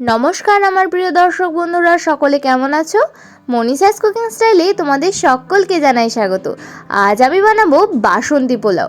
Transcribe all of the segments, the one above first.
নমস্কার আমার প্রিয় দর্শক বন্ধুরা, সকলে কেমন আছো? মনীষাস কুকিং স্টাইলে তোমাদের সকলকে জানাই স্বাগত। আজ আমি বানাবো বাসন্তী পোলাও।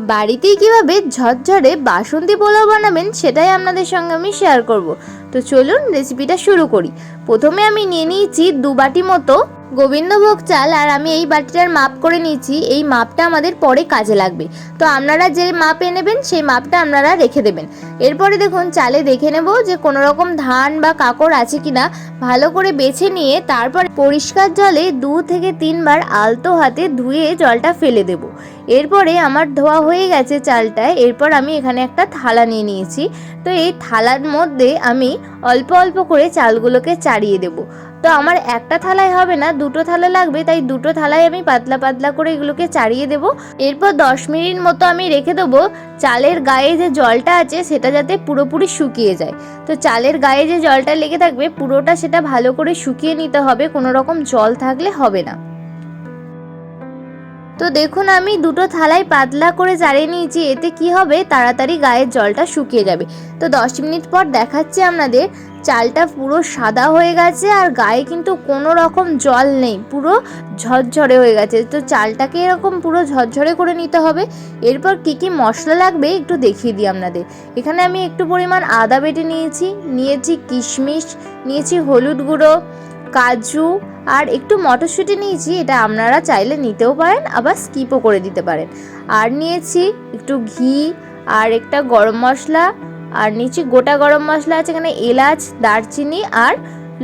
বাড়িতেই কীভাবে ঝরঝরে বাসন্তী পোলাও বানাবেন সেটাই আপনাদের সঙ্গে আমি শেয়ার করব। তো চলুন রেসিপিটা শুরু করি। প্রথমে আমি নিয়ে নিয়েছি দু বাটি মতো গোবিন্দভোগ চাল আর আমি এই বাটিটার মাপ করে নিয়েছি, এই মাপটা আমাদের পরে কাজে লাগবে। তো আপনারা যে মাপ মাপে নেবেন, সেই মাপটা আপনারা রেখে দেবেন। এরপরে দেখুন, চালে দেখে নেব যে কোনো রকম ধান বা কাকড় আছে কিনা। ভালো করে বেছে নিয়ে তারপর পরিষ্কার জলে দু থেকে তিনবার আলতো হাতে ধুয়ে জলটা ফেলে দেব। এরপরে আমার ধোয়া হয়ে গেছে চালটায়, এরপর আমি এখানে একটা থালা নিয়ে নিয়েছি। তো এই থালার মধ্যে আমি অল্প অল্প করে চালগুলোকে চাড়িয়ে দেব। তো আমার একটা থালায় হবে না, দুটো থালা লাগবে, তাই দুটো থালায় আমি পাতলা পাতলা করে এগুলোকে চাড়িয়ে দেব। এরপর দশ মিনিট মতো আমি রেখে দেবো চালের গায়ে যে জলটা আছে সেটা যাতে পুরোপুরি শুকিয়ে যায়। তো চালের গায়ে যে জলটা লেগে থাকবে পুরোটা সেটা ভালো করে শুকিয়ে নিতে হবে, কোনো রকম জল থাকলে হবে না। তো দেখুন আমি দুটো থালায় পাতলা করে চাড়িয়ে নিয়েছি, এতে কি হবে? তাড়াতাড়ি গায়ের জলটা শুকিয়ে যাবে। তো দশ মিনিট পর দেখাচ্ছি আপনাদের, চালটা পুরো সাদা হয়ে গেছে আর গায়ে কিন্তু কোনো রকম জল নেই, পুরো ঝরঝরে হয়ে গেছে। তো চালটাকে এরকম পুরো ঝরঝরে করে নিতে হবে। এরপর কি কি মশলা লাগবে একটু দেখিয়ে দিই আপনাদের। এখানে আমি একটু পরিমাণ আদা বেটে নিয়েছি নিয়েছি কিশমিশ, নিয়েছি হলুদ গুঁড়ো কাজু আর একটু মটরশুঁটি নিয়েছি, এটা আপনারা চাইলে নিতেও পারেন, আবার স্কিপও করে দিতে পারেন। আর নিয়েছি একটু ঘি আর একটা গরম মশলা, আর নিচে গোটা গরম মশলা আছে এখানে এলাচ, দারচিনি আর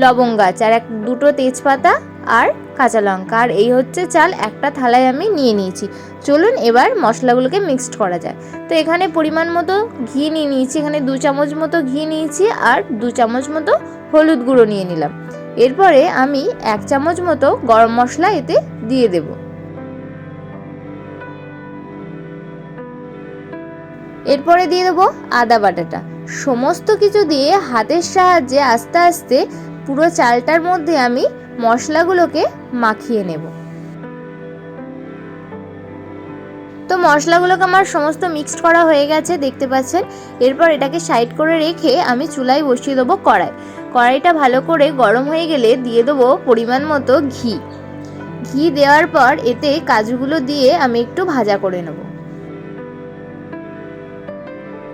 লবঙ্গ গাছ আর এক দুটো তেজপাতা আর কাঁচা লঙ্কা। আর এই হচ্ছে চাল, একটা থালায় আমি নিয়ে নিয়েছি। চলুন এবার মশলাগুলোকে মিক্সড করা যায়। তো এখানে পরিমাণ মতো ঘি নিয়ে নিয়েছি, এখানে দু চামচ মতো ঘি নিয়েছি, আর দু চামচ মতো হলুদ গুঁড়ো নিয়ে নিলাম। এরপরে আমি এক চামচ মতো গরম মশলা এতে দিয়ে দেব। এরপরে দিয়ে দেবো আদা বাটাটা। সমস্ত কিছু দিয়ে হাতের সাহায্যে আস্তে আস্তে পুরো চালটার মধ্যে আমি মশলাগুলোকে মাখিয়ে নেব। তো মশলাগুলোকে আমার সমস্ত মিক্সড করা হয়ে গেছে, দেখতে পাচ্ছেন? এরপর এটাকে সাইড করে রেখে আমি চুলায় বসিয়ে দেবো কড়াই। কড়াইটা ভালো করে গরম হয়ে গেলে দিয়ে দেবো পরিমাণ মতো ঘি। ঘি দেওয়ার পর এতে কাজুগুলো দিয়ে আমি একটু ভাজা করে নেব।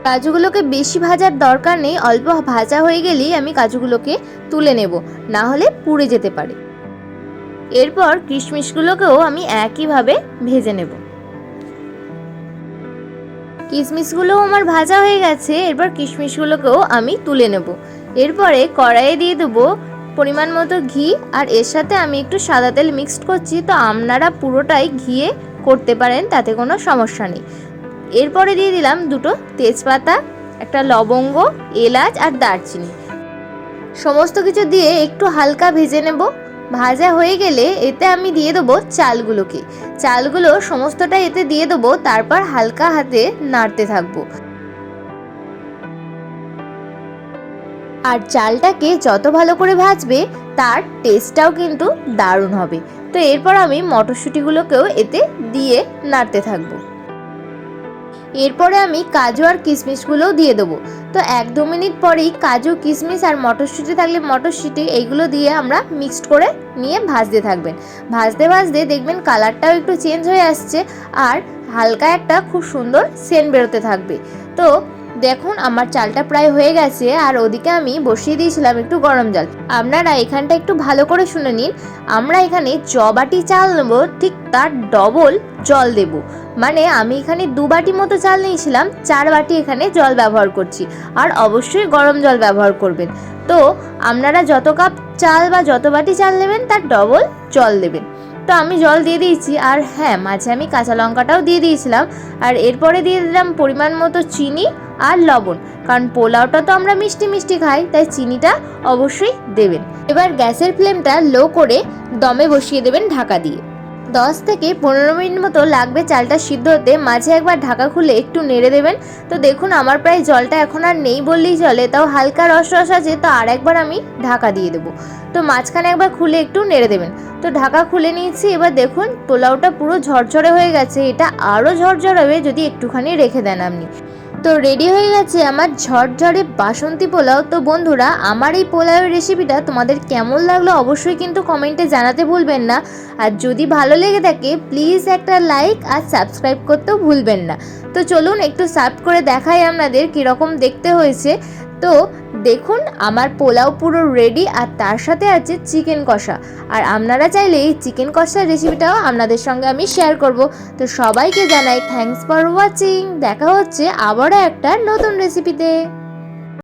কাজুগুলোকে বেশি ভাজার দরকার নেই, অল্প ভাজা হয়ে গেলেই আমি কাজুগুলোকে তুলে নেব, না হলে পুড়ে যেতে পারে। এরপর কিশমিশগুলোকেও আমি একইভাবে ভেজে নেব। কিশমিশগুলোও আমার ভাজা হয়ে গেছে, এরপর কিশমিশগুলোকেও আমি তুলে নেব। এরপরে কড়াইয়ে দিয়ে দেবো পরিমাণ মতো ঘি, আর এর সাথে আমি একটু সাদা তেল মিক্সড করছি, তো আপনারা পুরোটাই ঘিয়ে করতে পারেন, তাতে কোনো সমস্যা নেই। এরপরে দিয়ে দিলাম দুটো তেজপাতা, একটা লবঙ্গ, এলাচ আর দারচিনি। সমস্ত কিছু দিয়ে একটু হালকা ভেজে নেব। ভাজা হয়ে গেলে এতে আমি দিয়ে দেবো চালগুলোকে। চালগুলো সমস্তটা এতে দিয়ে দেবো, তারপর হালকা হাতে নাড়তে থাকব। আর চালটাকে যত ভালো করে ভাজবে, তার টেস্টটাও কিন্তু দারুণ হবে। তো এরপর আমি মটরশুঁটিগুলোকেও এতে দিয়ে নাড়তে থাকব। এরপরে আমি কাজু আর কিশমিশগুলোও দিয়ে দেবো। তো এক দু মিনিট পরেই কাজু, কিশমিশ আর মটরশুঁটি থাকলে মটরশুঁটি, এইগুলো দিয়ে আমরা মিক্সড করে নিয়ে ভাজতে থাকবেন। ভাজতে ভাজতে দেখবেন কালারটাও একটু চেঞ্জ হয়ে আসছে আর হালকা একটা খুব সুন্দর সেন্ট বেরোতে থাকবে। তো দেখুন, আমার চালটা প্রায় হয়ে গেছে, আর ওদিকে আমি বসিয়ে দিয়েছিলাম একটু গরম জল। আপনারা এখানটা একটু ভালো করে শুনে নিন। আমরা এখানে চ বাটি চাল নেব, ঠিক তার ডবল জল দেব। মানে আমি এখানে দু বাটি মতো চাল নিয়েছিলাম, চার বাটি এখানে জল ব্যবহার করছি। আর অবশ্যই গরম জল ব্যবহার করবেন। তো, আপনারা যত কাপ চাল বা যত বাটি চাল নেবেন, তার ডবল জল দেবেন। তো, আমি জল দিয়ে দিয়েছি, আর হ্যাঁ মাঝে আমি কাঁচা লঙ্কাটাও দিয়ে দিয়েছিলাম। আর এরপরে দিয়ে দিলাম পরিমাণ মতো চিনি আর লবণ। কারণ পোলাওটা তো আমরা মিষ্টি মিষ্টি খাই, তাই চিনিটা অবশ্যই দেবেন। এবার গ্যাসের ফ্লেমটা লো করে দমে বসিয়ে দেবেন ঢাকা দিয়ে। দশ থেকে পনেরো মিনিট মতো লাগবে চালটা সিদ্ধ হতে। মাঝে একবার ঢাকা খুলে একটু নেড়ে দেবেন। তো দেখুন, আমার প্রায় জলটা এখন আর নেই বললেই চলে। তাও হালকা রস রস আছে, তো আর একবার আমি ঢাকা দিয়ে দেবো। তো মাঝখানে একবার খুলে একটু নেড়ে দেবেন। তো ঢাকা খুলে নিয়েছি, এবার দেখুন পোলাওটা পুরো ঝরঝরে হয়ে গেছে। এটা আরও ঝরঝর হবে যদি একটুখানি রেখে দেন আপনি। তো রেডি হয়ে গেছে আমার ঝরঝরে বাসন্তী পোলাও। তো বন্ধুরা, আমার এই পোলাওয়ের রেসিপিটা তোমাদের কেমন লাগল অবশ্যই কিন্তু কমেন্টে জানাতে ভুলবেন না। আর যদি ভালো লেগে থাকে প্লিজ একটা লাইক আর সাবস্ক্রাইব করতেও ভুলবেন না। তো চলুন একটু সার্ভ করে দেখাই আপনাদের কীরকম দেখতে হয়েছে। তো দেখুন, আমার পোলাও পুরো রেডি আর তার সাথে আছে চিকেন কষা। আর আপনারা চাইলে এই চিকেন কষার রেসিপিটাও আপনাদের সঙ্গে আমি শেয়ার করব। তো সবাইকে জানাই থ্যাংকস ফর ওয়াচিং দেখা হচ্ছে আবারও একটা নতুন রেসিপিতে